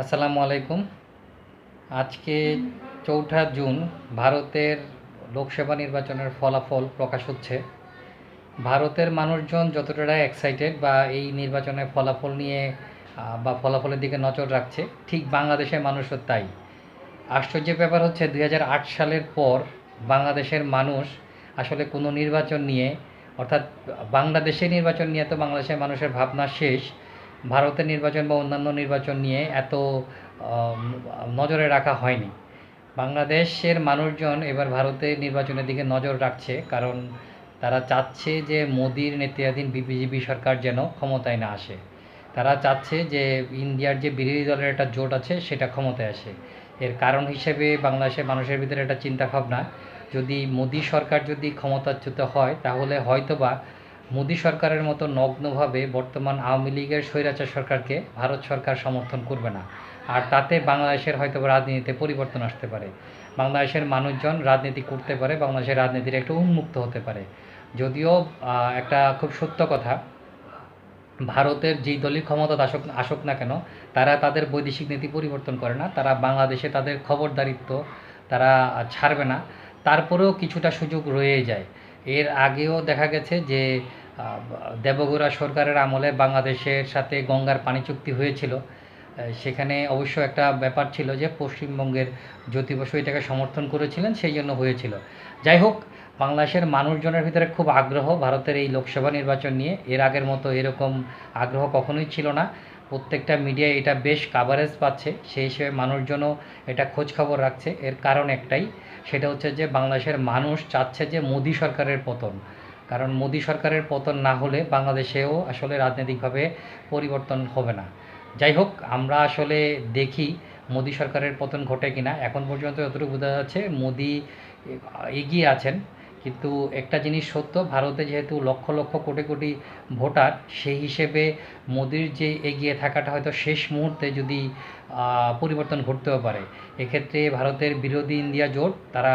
আসসালামু আলাইকুম। আজকে চৌঠা জুন, ভারতের লোকসভা নির্বাচনের ফলাফল প্রকাশ হচ্ছে। ভারতের মানুষজন যতটা এক্সাইটেড বা এই নির্বাচনের ফলাফল নিয়ে বা ফলাফলের দিকে নজর রাখছে, ঠিক বাংলাদেশের মানুষও তাই। আশ্চর্যের ব্যাপার হচ্ছে দু হাজার আট সালের পর বাংলাদেশের মানুষ আসলে কোনো নির্বাচন নিয়ে, অর্থাৎ বাংলাদেশের নির্বাচন নিয়ে তো বাংলাদেশের মানুষের ভাবনা শেষ ভারতের নির্বাচন বা অন্যান্য নির্বাচন নিয়ে এত নজরে রাখা হয়নি। বাংলাদেশের মানুষজন এবার ভারতের নির্বাচনের দিকে নজর রাখছে, কারণ তারা চাচ্ছে যে মোদির নেতৃত্বাধীন বিজেপি সরকার যেন ক্ষমতায় না আসে। তারা চাচ্ছে যে ইন্ডিয়ার যে বিরোধী দলের একটা জোট আছে, সেটা ক্ষমতায় আসে। এর কারণ হিসেবে বাংলাদেশের মানুষের ভিতরে একটা চিন্তাভাবনা, যদি মোদি সরকার যদি ক্ষমতাচ্যুত হয়, তাহলে হয়তোবা মোদি সরকারের মতো নগ্নভাবে বর্তমান আওয়ামী লীগের স্বৈরাচার সরকারকে ভারত সরকার সমর্থন করবে না। আর তাতে বাংলাদেশের হয়তো রাজনীতিতে পরিবর্তন আসতে পারে। বাংলাদেশের মানুষজন রাজনীতি করতে পারে, বাংলাদেশের রাজনীতির একটু উন্মুক্ত হতে পারে। যদিও একটা খুব সত্য কথা, ভারতের যেই দলীয় ক্ষমতা আসুক আসুক না কেন, তারা তাদের বৈদেশিক নীতি পরিবর্তন করে না। তারা বাংলাদেশে তাদের খবরদারিত্ব তারা ছাড়বে না। তারপরেও কিছুটা সুযোগ রয়ে যায়। এর আগেও দেখা গেছে যে দেবগুড়া সরকারের আমলে বাংলাদেশের সাথে গঙ্গার পানি চুক্তি হয়েছিল। সেখানে অবশ্য একটা ব্যাপার ছিল যে পশ্চিমবঙ্গের জ্যোতি বসু এটাকে সমর্থন করেছিলেন, সেই জন্য হয়েছিল। যাই হোক, বাংলাদেশের মানুষজনের ভিতরে খুব আগ্রহ ভারতের এই লোকসভা নির্বাচন নিয়ে। এর আগের মতো এরকম আগ্রহ কখনোই ছিল না। প্রত্যেকটা মিডিয়া এটা বেশ কাভারেজ পাচ্ছে, সেই হিসেবে মানুষজনও এটা খোঁজ খবর রাখছে। এর কারণ একটাই, সেটা হচ্ছে যে বাংলাদেশের মানুষ চাচ্ছে যে মোদী সরকারের পতন। কারণ মোদী সরকারের পতন না হলে বাংলাদেশেও আসলে রাজনৈতিকভাবে পরিবর্তন হবে না। যাই হোক, আমরা আসলে দেখি মোদী সরকারের পতন ঘটে কিনা। এখন পর্যন্ত যতটুকু বোঝা যাচ্ছে মোদী এগিয়ে আছেন। কিন্তু একটা জিনিস সত্য, ভারতে যেহেতু লক্ষ লক্ষ কোটি কোটি ভোটার, সেই হিসেবে মোদির যে এগিয়ে থাকাটা হয়তো শেষ মুহূর্তে যদি পরিবর্তন ঘটতেও পারে। এক্ষেত্রে ভারতের বিরোধী ইন্ডিয়া জোট, তারা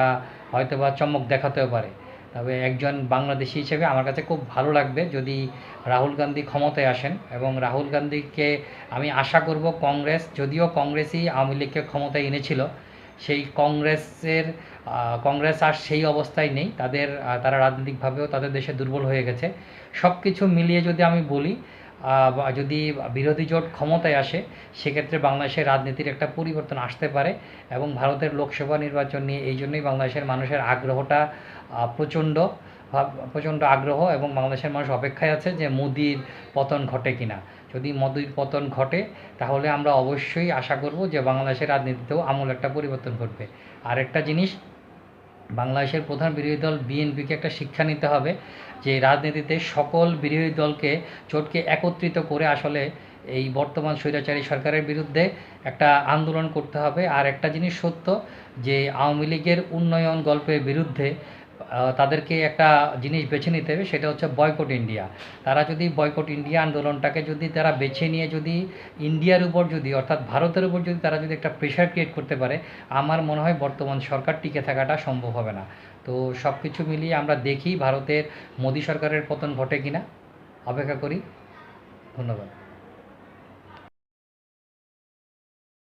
হয়তোবা চমক দেখাতেও পারে। তবে একজন বাংলাদেশি হিসেবে আমার কাছে খুব ভালো লাগবে যদি রাহুল গান্ধী ক্ষমতায় আসেন এবং রাহুল গান্ধীকে আমি আশা করব কংগ্রেস, যদিও কংগ্রেসই আওয়ামী লীগকে ক্ষমতায় এনেছিল, সেই কংগ্রেসের কংগ্রেস আর সেই অবস্থায় নেই। তাদের তারা রাজনৈতিকভাবেও তাদের দেশে দুর্বল হয়ে গেছে। সব কিছু মিলিয়ে যদি আমি বলি যদি বিরোধী জোট ক্ষমতায় আসে, সেক্ষেত্রে বাংলাদেশের রাজনীতির একটা পরিবর্তন আসতে পারে এবং ভারতের লোকসভা নির্বাচন নিয়ে এই জন্যই বাংলাদেশের মানুষের আগ্রহটা প্রচণ্ড প্রচণ্ড আগ্রহ এবং বাংলাদেশের মানুষ অপেক্ষায় আছে যে মোদির পতন ঘটে কিনা। যদি মোদির পতন ঘটে, তাহলে আমরা অবশ্যই আশা করব যে বাংলাদেশের রাজনীতিতেও আমূল একটা পরিবর্তন ঘটবে। আর একটা জিনিস বাংলাদেশের প্রধান বিরোধী দল বিএনপিকে একটা শিক্ষা নিতে হবে যে রাজনীতিতে সকল বিরোধী দলকে চোটকে একত্রিত করে আসলে এই বর্তমান স্বৈরাচারী সরকারের বিরুদ্ধে একটা আন্দোলন করতে হবে। আর একটা জিনিস সত্য যে আওয়ামী লীগের উন্নয়ন গল্পের বিরুদ্ধে তাদেরকে একটা জিনিস বেছে নিতে হবে, সেটা হচ্ছে বয়কট ইন্ডিয়া। তারা যদি বয়কট ইন্ডিয়া আন্দোলনটাকে যদি তারা বেছে নিয়ে যদি ইন্ডিয়ার উপর যদি, অর্থাৎ ভারতের উপর যদি তারা যদি একটা প্রেশার ক্রিয়েট করতে পারে, আমার মনে হয় বর্তমান সরকার টিকে থাকাটা সম্ভব হবে না। তো সব কিছু মিলিয়ে আমরা দেখি ভারতের মোদী সরকারের পতন ঘটে কিনা। অপেক্ষা করি। ধন্যবাদ।